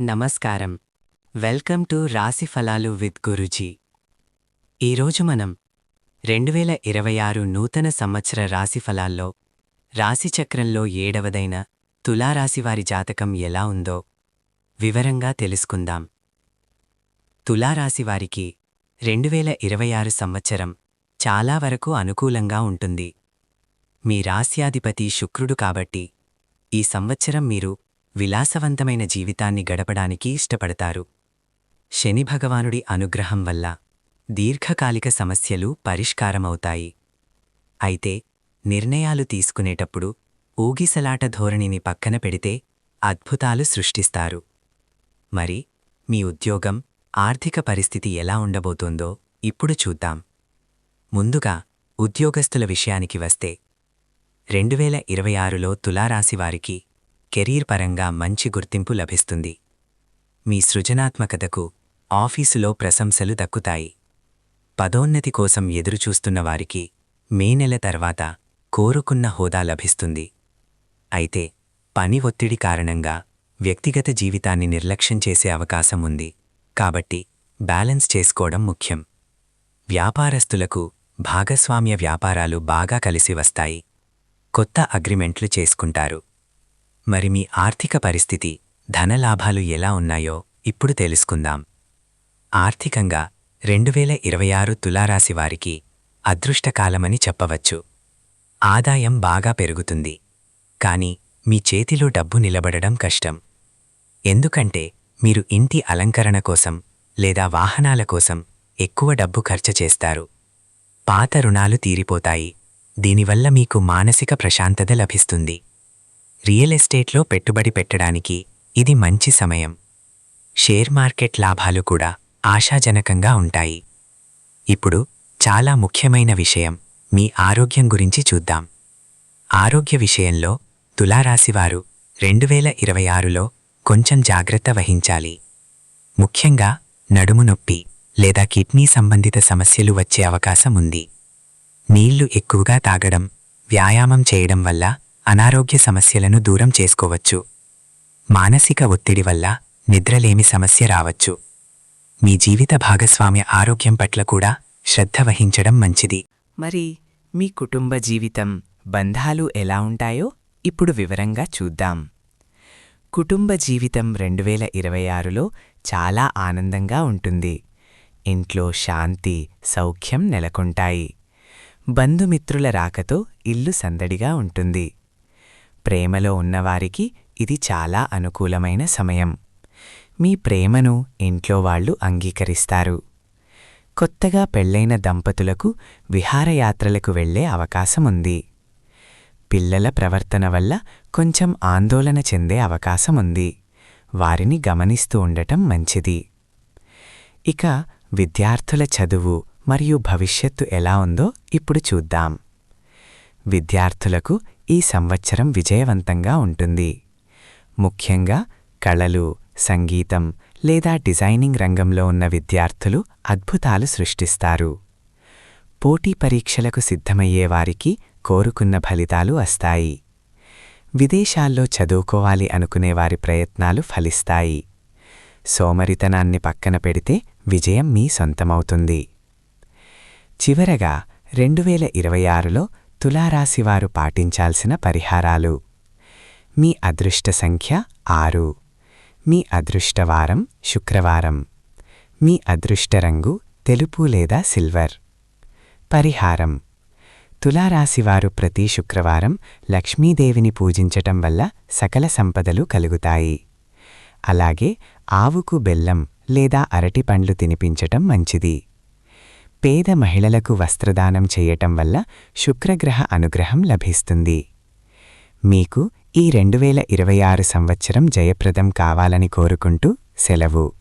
నమస్కారం. Welcome to రాశి ఫలాలు విత్ గురుజీ. ఈరోజు మనం రెండు వేల ఇరవై ఆరు నూతన సంవత్సర రాశి ఫలాల్లో రాశిచక్రంలో ఏడవదైన తులారాశివారి జాతకం ఎలా ఉందో వివరంగా తెలుసుకుందాం. తులారాశివారికి రెండు వేల ఇరవై ఆరు సంవత్సరం చాలా వరకు అనుకూలంగా ఉంటుంది. మీ రాస్యాధిపతి శుక్రుడు కాబట్టి ఈ సంవత్సరం మీరు విలాసవంతమైన జీవితాన్ని గడపడానికి ఇష్టపడతారు. శని భగవానుడి అనుగ్రహం వల్ల దీర్ఘకాలిక సమస్యలు పరిష్కారమవుతాయి. అయితే నిర్ణయాలు తీసుకునేటప్పుడు ఊగిసలాట ధోరణిని పక్కన పెడితే అద్భుతాలు సృష్టిస్తారు. మరి మీ ఉద్యోగం ఆర్థిక పరిస్థితి ఎలా ఉండబోతోందో ఇప్పుడు చూద్దాం. ముందుగా ఉద్యోగస్తుల విషయానికి వస్తే రెండువేల ఇరవై ఆరులో తులారాశివారికి కెరీర్ పరంగా మంచి గుర్తింపు లభిస్తుంది. మీ సృజనాత్మకతకు ఆఫీసులో ప్రశంసలు దక్కుతాయి. పదోన్నతి కోసం ఎదురుచూస్తున్న వారికి మే నెల తర్వాత కోరుకున్న హోదా లభిస్తుంది. అయితే పని ఒత్తిడి కారణంగా వ్యక్తిగత జీవితాన్ని నిర్లక్ష్యం చేసే అవకాశం ఉంది. కాబట్టి బ్యాలెన్స్ చేసుకోవడం ముఖ్యం. వ్యాపారస్తులకు భాగస్వామ్య వ్యాపారాలు బాగా కలిసి వస్తాయి. కొత్త అగ్రిమెంట్లు చేసుకుంటారు. మరి మీ ఆర్థిక పరిస్థితి ధనలాభాలు ఎలా ఉన్నాయో ఇప్పుడు తెలుసుకుందాం. ఆర్థికంగా రెండు వేల ఇరవై ఆరు తులారాశి వారికి అదృష్టకాలమని చెప్పవచ్చు. ఆదాయం బాగా పెరుగుతుంది. కాని మీ చేతిలో డబ్బు నిలబడడం కష్టం. ఎందుకంటే మీరు ఇంటి అలంకరణ కోసం లేదా వాహనాల కోసం ఎక్కువ డబ్బు ఖర్చు చేస్తారు. పాత రుణాలు తీరిపోతాయి. దీనివల్ల మీకు మానసిక ప్రశాంతత లభిస్తుంది. రియల్ ఎస్టేట్లో పెట్టుబడి పెట్టడానికి ఇది మంచి సమయం. షేర్ మార్కెట్ లాభాలు కూడా ఆశాజనకంగా ఉంటాయి. ఇప్పుడు చాలా ముఖ్యమైన విషయం మీ ఆరోగ్యం గురించి చూద్దాం. ఆరోగ్య విషయంలో తులారాశివారు రెండు వేల ఇరవై ఆరులో కొంచెం జాగ్రత్త వహించాలి. ముఖ్యంగా నడుము నొప్పి లేదా కిడ్నీ సంబంధిత సమస్యలు వచ్చే అవకాశం ఉంది. నీళ్ళు ఎక్కువగా తాగడం వ్యాయామం చేయడం వల్ల అనారోగ్య సమస్యలను దూరం చేసుకోవచ్చు. మానసిక ఒత్తిడి వల్ల నిద్రలేమి సమస్య రావచ్చు. మీ జీవిత భాగస్వామ్య ఆరోగ్యం పట్ల కూడా శ్రద్ధ వహించడం మంచిది. మరి మీ కుటుంబ జీవితం బంధాలు ఎలా ఉంటాయో ఇప్పుడు వివరంగా చూద్దాం. కుటుంబ జీవితం రెండు వేల ఇరవై ఆరులో చాలా ఆనందంగా ఉంటుంది. ఇంట్లో శాంతి సౌఖ్యం నెలకొంటాయి. బంధుమిత్రుల రాకతో ఇల్లు సందడిగా ఉంటుంది. ప్రేమలో ఉన్నవారికి ఇది చాలా అనుకూలమైన సమయం. మీ ప్రేమను ఇంట్లో వాళ్ళు అంగీకరిస్తారు. కొత్తగా పెళ్ళైన దంపతులకు విహారయాత్రలకు వెళ్ళే అవకాశముంది. పిల్లల ప్రవర్తన వల్ల కొంచెం ఆందోళన చెందే అవకాశముంది. వారిని గమనిస్తూ ఉండటం మంచిది. ఇక విద్యార్థుల చదువు మరియు భవిష్యత్తు ఎలా ఉందో ఇప్పుడు చూద్దాం. విద్యార్థులకు ఈ సంవత్సరం విజయవంతంగా ఉంటుంది. ముఖ్యంగా కళలు సంగీతం లేదా డిజైనింగ్ రంగంలో ఉన్న విద్యార్థులు అద్భుతాలు సృష్టిస్తారు. పోటీ పరీక్షలకు సిద్ధమయ్యేవారికి కోరుకున్న ఫలితాలు వస్తాయి. విదేశాల్లో చదువుకోవాలి అనుకునే వారి ప్రయత్నాలు ఫలిస్తాయి. సోమరితనాన్ని పక్కన పెడితే విజయం మీ సొంతమవుతుంది. చివరగా రెండు వేల ఇరవై ఆరులో తులారాశివారు పాటించాల్సిన పరిహారాలు. మీ అదృష్ట సంఖ్య ఆరు. మీ అదృష్టవారం శుక్రవారం. మీ అదృష్ట రంగు తెలుపు లేదా సిల్వర్. పరిహారం. తులారాశివారు ప్రతి శుక్రవారం లక్ష్మీదేవిని పూజించటం వల్ల సకల సంపదలు కలుగుతాయి. అలాగే ఆవుకు బెల్లం లేదా అరటిపండ్లు తినిపించటం మంచిది. పేద మహిళలకు వస్త్రదానం చేయటం వల్ల శుక్రగ్రహ అనుగ్రహం లభిస్తుంది. మీకు ఈ రెండు వేల ఇరవై ఆరు సంవత్సరం జయప్రదం కావాలని కోరుకుంటూ సెలవు.